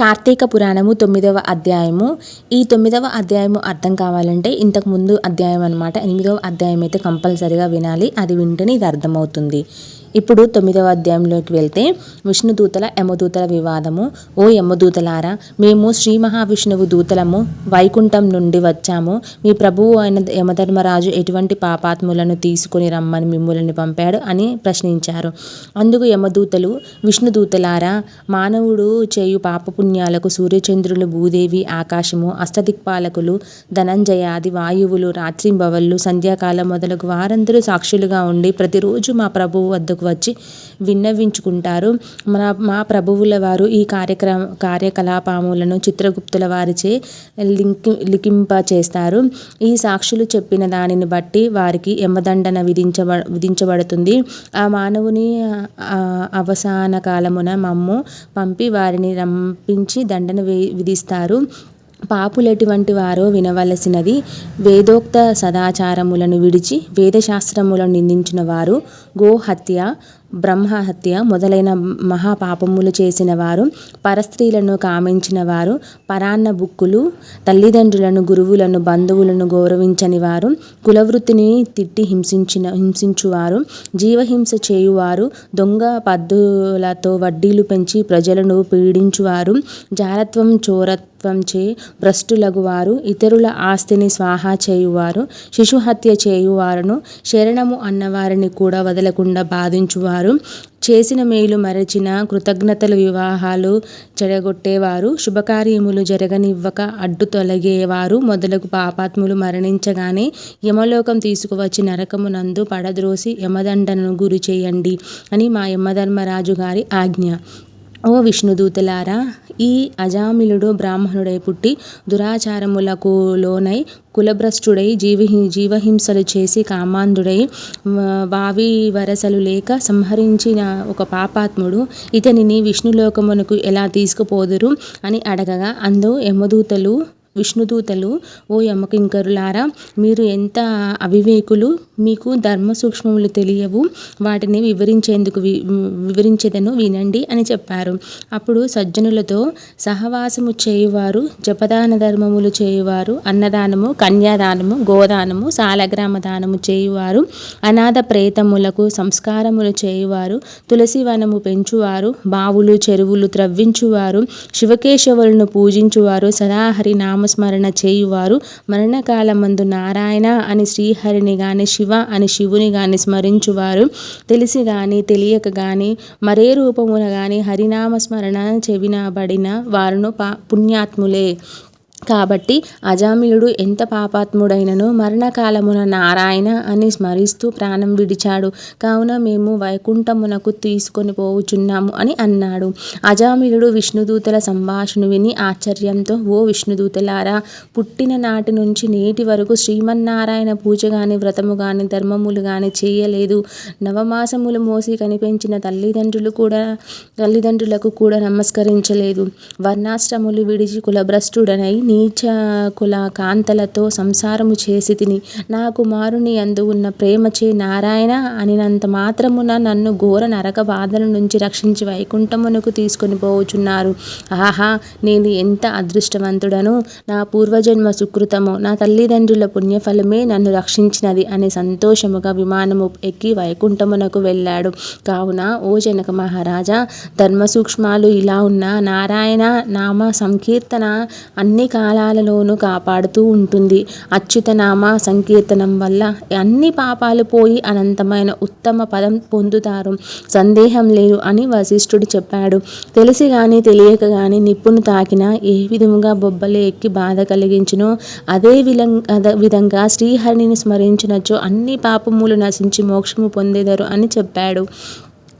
కార్తీక పురాణము తొమ్మిదవ అధ్యాయము. ఈ తొమ్మిదవ అధ్యాయము అర్థం కావాలంటే ఇంతకు ముందు అధ్యాయం అనమాట ఎనిమిదవ అధ్యాయం అయితే కంపల్సరిగా వినాలి. అది వింటేనే ఇది అర్థమవుతుంది. ఇప్పుడు తొమ్మిదవ అధ్యాయంలోకి వెళ్తే విష్ణుదూతల యమదూతల వివాదము. ఓ యమదూతలారా మేము శ్రీ మహావిష్ణువు దూతలము వైకుంఠం నుండి వచ్చాము. మీ ప్రభువు అయిన యమధర్మరాజు ఎటువంటి పాపాత్ములను తీసుకొని రమ్మని మిమ్మల్ని పంపాడు అని ప్రశ్నించారు. అందుకు యమదూతలు విష్ణుదూతలారా మానవుడు చేయు పాపపుణ్యాలకు సూర్యచంద్రులు భూదేవి ఆకాశము అష్టదిక్పాలకులు ధనంజయాది వాయువులు రాత్రింబవళ్ళు సంధ్యాకాలం మొదలగు వారందరూ సాక్షులుగా ఉండి ప్రతిరోజు మా ప్రభువు వద్దకు వచ్చి విన్నవించుకుంటారు. మన మా ప్రభువుల వారు ఈ కార్యక్రమ కార్యకలాపములను చిత్రగుప్తుల వారిచే లింకి లిఖింప చేస్తారు. ఈ సాక్షులు చెప్పిన దానిని బట్టి వారికి యమదండన విధించబ విధించబడుతుంది. ఆ మానవుని అవసాన కాలమున మమ్ము పంపి వారిని రంపించి దండన వి విధిస్తారు. పాపులెటువంటి వారో వినవలసినది. వేదోక్త సదాచారములను విడిచి వేదశాస్త్రములను నిందించిన వారు గోహత్య బ్రహ్మహత్య మొదలైన మహాపాపములు చేసిన వారు పరస్త్రీలను కామించిన వారు పరాన్న బుక్కులు తల్లిదండ్రులను గురువులను బంధువులను గౌరవించని వారు కులవృత్తిని తిట్టి హింసించిన హింసించువారు జీవహింస చేయువారు దొంగ పద్దులతో వడ్డీలు పెంచి ప్రజలను పీడించువారు జారత్వం చోరత్వంచే భ్రష్టులగువారు ఇతరుల ఆస్తిని స్వాహా చేయువారు శిశుహత్య చేయువారును శరణము అన్నవారిని కూడా వదలకుండా బాధించువారు. చేసిన మేలు మరచిన కృతజ్ఞతలు వివాహాలు చెడగొట్టేవారు. శుభకార్యములు జరగనివ్వక అడ్డు తొలగేవారు. మొదలగు పాపాత్ములు మరణించగానే యమలోకం తీసుకువచ్చి నరకమునందు పడద్రోసి యమదండనను గురి చేయండి అని మా యమధర్మరాజు గారి ఆజ్ఞ. ఓ విష్ణుదూతలారా ఈ అజామిలుడు బ్రాహ్మణుడై పుట్టి దురాచారములకు లోనై కులభ్రష్టుడై జీవి జీవహింసలు చేసి కామాంధుడై వావి వరసలు లేక సంహరించిన ఒక పాపాత్ముడు ఇతనిని విష్ణులోకమునకు ఎలా తీసుకుపోదురు అని అడగగా అందు యమదూతలు విష్ణుదూతలు ఓ యమకింకరులారా మీరు ఎంత అవివేకులు మీకు ధర్మ సూక్ష్మములు తెలియవు వాటిని వివరించేందుకు వి వివరించేదను వినండి అని చెప్పారు. అప్పుడు సజ్జనులతో సహవాసము చేయువారు జపదాన ధర్మములు చేయువారు అన్నదానము కన్యాదానము గోదానము సాలగ్రామ దానము చేయువారు అనాథ ప్రేతములకు సంస్కారములు చేయువారు తులసి వనము పెంచువారు బావులు చెరువులు త్రవ్వించువారు శివకేశవులను పూజించువారు సదాహరి నామ నామస్మరణ చేయువారు మరణకాలమందు నారాయణ అని శ్రీహరిని గాని శివ అని శివుని గాని స్మరించువారు. తెలిసి గాని తెలియక గాని మరే రూపమున గాని హరినామస్మరణ చెవినబడిన వారును పా పుణ్యాత్ములే. కాబట్టి అజామిలుడు ఎంత పాపాత్ముడైనను మరణకాలమున నారాయణ అని స్మరిస్తూ ప్రాణం విడిచాడు. కావున మేము వైకుంఠమునకు తీసుకొని పోవుచున్నాము అని అన్నాడు. అజామిలుడు విష్ణుదూతల సంభాషణ విని ఆశ్చర్యంతో ఓ విష్ణుదూతలారా పుట్టిన నాటి నుంచి నేటి వరకు శ్రీమన్నారాయణ పూజ గాని వ్రతము గాని ధర్మములు గాని చేయలేదు. నవమాసములు మోసి కనిపించిన తల్లిదండ్రులు కూడా తల్లిదండ్రులకు కూడా నమస్కరించలేదు. వర్ణాశ్రములు విడిచి కులభ్రష్టుడనై నీచ కుల కాంతలతో సంసారము చేసి తిని నా కుమారుని అందు ఉన్న ప్రేమచే నారాయణ అనినంత మాత్రమున నన్ను ఘోర నరక బాధల నుంచి రక్షించి వైకుంఠమునకు తీసుకొని పోవుచున్నారు. ఆహా నేను ఎంత అదృష్టవంతుడను? నా పూర్వజన్మ సుకృతము నా తల్లిదండ్రుల పుణ్యఫలమే నన్ను రక్షించినది అని సంతోషముగా విమానము ఎక్కి వైకుంఠమునకు వెళ్ళాడు. కావున ఓ జనక మహారాజా ధర్మ సూక్ష్మాలు ఇలా ఉన్న నారాయణ నామ సంకీర్తన అన్ని కాలాలలోనూ కాపాడుతూ ఉంటుంది. అచ్యుత నామ సంకీర్తనం వల్ల అన్ని పాపాలు పోయి అనంతమైన ఉత్తమ పదం పొందుతారు. సందేహం లేదు అని వశిష్ఠుడు చెప్పాడు. తెలిసి కానీ తెలియక కానీ నిప్పును తాకినా ఏ విధముగా బొబ్బలు ఎక్కి బాధ కలిగించునో అదే విలం అదే విధంగా శ్రీహరిని స్మరించినచో అన్ని పాపములు నశించి మోక్షము పొందేదరు అని చెప్పాడు.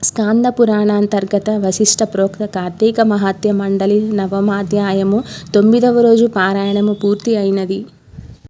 స్కాంద పురాణాంతర్గత వశిష్ఠ ప్రోక్త కార్తీక మహాత్య మండలి నవమాధ్యాయము తొమ్మిదవ రోజు పారాయణము పూర్తి అయినది.